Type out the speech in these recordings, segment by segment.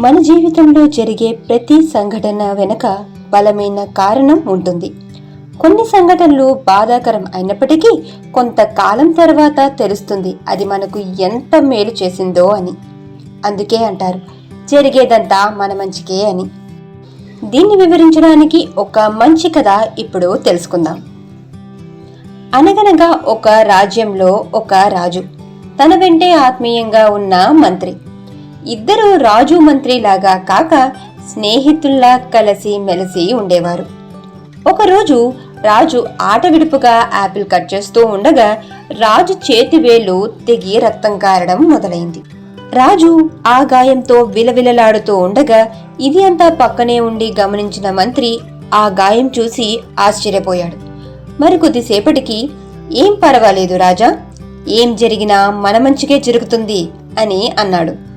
మన జీవితంలో జరిగే ప్రతి సంఘటన వెనుక బలమైన కారణం ఉంటుంది. కొన్ని సంఘటనలు బాధాకరం అయినప్పటికీ కొంతకాలం తర్వాత తెలుస్తుంది అది మనకు ఎంత మేలు చేసిందో అని. అందుకే అంటారు జరిగేదంతా మన మంచికే అని. దీన్ని వివరించడానికి ఒక మంచి కథ ఇప్పుడు తెలుసుకుందాం. అనగనగా ఒక రాజ్యంలో ఒక రాజు తన వెంటే ఆత్మీయంగా ఉన్న మంత్రి. ఇద్దరు రాజు మంత్రి లాగా కాక స్నేహితుల్లా కలిసి మెలిసి ఉండేవారు. ఒకరోజు రాజు ఆట విడుపుగా యాపిల్ కట్ చేస్తూ ఉండగా రాజు చేతి వేలు తెగి రక్తం కారడం మొదలైంది. రాజు ఆ గాయంతో విలవిలలాడుతూ ఉండగా ఇది అంతా పక్కనే ఉండి గమనించిన మంత్రి ఆ గాయం చూసి ఆశ్చర్యపోయాడు. మరి కొద్దిసేపటికి ఏం పర్వాలేదు రాజా ఏం జరిగినా మన మంచికే జరుగుతుంది అని అన్నాడు.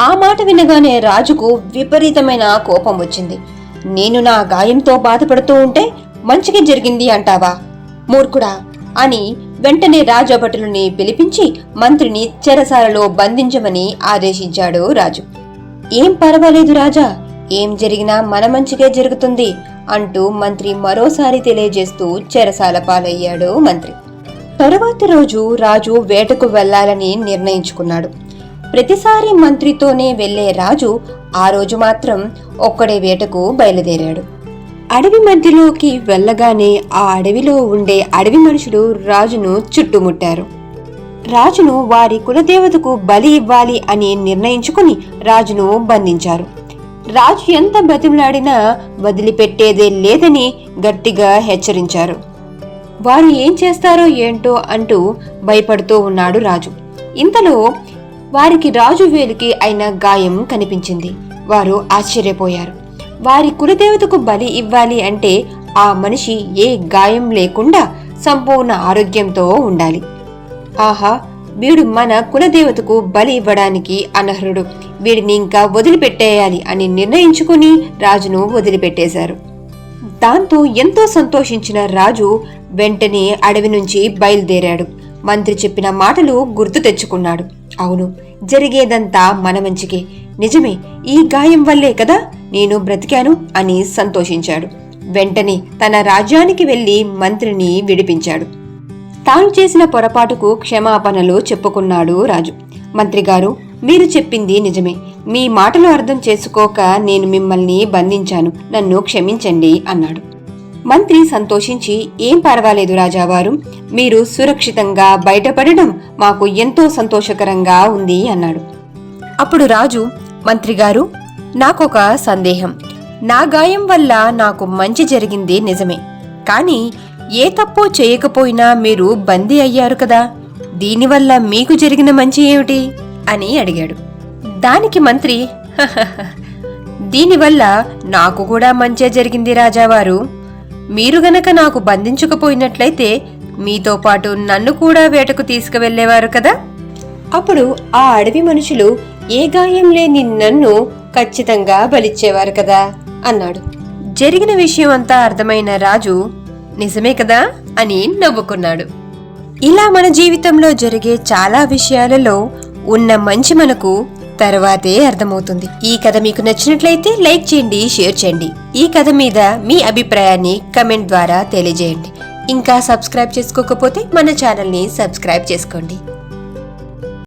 ఆ మాట వినగానే రాజుకు విపరీతమైన కోపం వచ్చింది. నేను నా గాయంతో బాధపడుతూ ఉంటే మంచిగా జరిగింది అంటావా? మూర్ఖుడా! అని వెంటనే రాజభటులని పిలిపించి మంత్రిని చెరసాలలో బంధించమని ఆదేశించాడు రాజు. ఏం పర్వాలేదు రాజా! ఏం జరిగినా మన మంచిగా జరుగుతుంది అంటూ మంత్రి మరోసారి తెలియజేస్తూ చెరసాల పాలయ్యాడు మంత్రి. తరువాతి రోజు రాజు వేటకు వెళ్ళాలని నిర్ణయించుకున్నాడు. ప్రతిసారి మంత్రితోనే వెళ్ళే రాజు ఆ రోజు మాత్రం ఒక్కడే వేటకు బయలుదేరాడు. అడవి మధ్యలోకి వెళ్ళగానే ఆ అడవిలో ఉండే అడవి మనుషులు రాజును చుట్టుముట్టారు. రాజును వారి కులదేవతకు బలి ఇవ్వాలి అని నిర్ణయించుకుని రాజును బంధించారు. రాజు ఎంత బతిమలాడినా వదిలిపెట్టేదే లేదని గట్టిగా హెచ్చరించారు. వారు ఏం చేస్తారో ఏంటో అంటూ భయపడుతూ ఉన్నాడు రాజు. ఇంతలో వారికి రాజు వేలికి అయిన గాయం కనిపించింది. వారు ఆశ్చర్యపోయారు. వారి కులదేవతకు బలి ఇవ్వాలి అంటే ఆ మనిషి ఏ గాయం లేకుండా సంపూర్ణ ఆరోగ్యంతో ఉండాలి. ఆహా వీడు మన కులదేవతకు బలి ఇవ్వడానికి అనర్హుడు. వీడిని ఇంకా వదిలిపెట్టేయాలి అని నిర్ణయించుకుని రాజును వదిలిపెట్టేశారు. దాంతో ఎంతో సంతోషించిన రాజు వెంటనే అడవి నుంచి బయలుదేరాడు. మంత్రి చెప్పిన మాటలు గుర్తు తెచ్చుకున్నాడు. అవును జరిగేదంతా మన మంచికే. నిజమే ఈ గాయం వల్లే కదా నేను బ్రతికాను అని సంతోషించాడు. వెంటనే తన రాజ్యానికి వెళ్ళి మంత్రిని విడిపించాడు. తాను చేసిన పొరపాటుకు క్షమాపణలు చెప్పుకున్నాడు రాజు. మంత్రిగారు మీరు చెప్పింది నిజమే. మీ మాటలు అర్థం చేసుకోక నేను మిమ్మల్ని బంధించాను. నన్ను క్షమించండి అన్నాడు. మంత్రి సంతోషించి ఏం పర్వాలేదు రాజావారు మీరు సురక్షితంగా బయటపడడం మాకు ఎంతో సంతోషకరంగా ఉంది అన్నాడు. అప్పుడు రాజు మంత్రిగారు నాకొక సందేహం. నా గాయం వల్ల నాకు మంచి జరిగింది నిజమే. కానీ ఏ తప్పు చేయకపోయినా మీరు బందీ అయ్యారు కదా. దీనివల్ల మీకు జరిగిన మంచి ఏమిటి? అని అడిగాడు. దానికి మంత్రి దీనివల్ల నాకు కూడా మంచే జరిగింది రాజావారు. మీరు గనక నాకు బంధించకపోయినట్లయితే మీతో పాటు నన్ను కూడా వేటకు తీసుకువెళ్ళేవారు కదా? అప్పుడు ఆ అడవి మనుషులు ఏ గాయం లేని నన్ను ఖచ్చితంగా బలిచ్చేవారు కదా? అన్నాడు. జరిగిన విషయం అంతా అర్థమైన రాజు నిజమే కదా? అని నవ్వుకున్నాడు. ఇలా మన జీవితంలో జరిగే చాలా విషయాలలో ఉన్న మంచి మనకు తర్వాతే అర్థమవుతుంది. ఈ కథ మీకు నచ్చినట్లయితే లైక్ చేయండి షేర్ చేయండి. ఈ కథ మీద మీ అభిప్రాయాన్ని కమెంట్ ద్వారా తెలియజేయండి. ఇంకా సబ్స్క్రైబ్ చేసుకోకపోతే మన ఛానల్ని సబ్స్క్రైబ్ చేసుకోండి.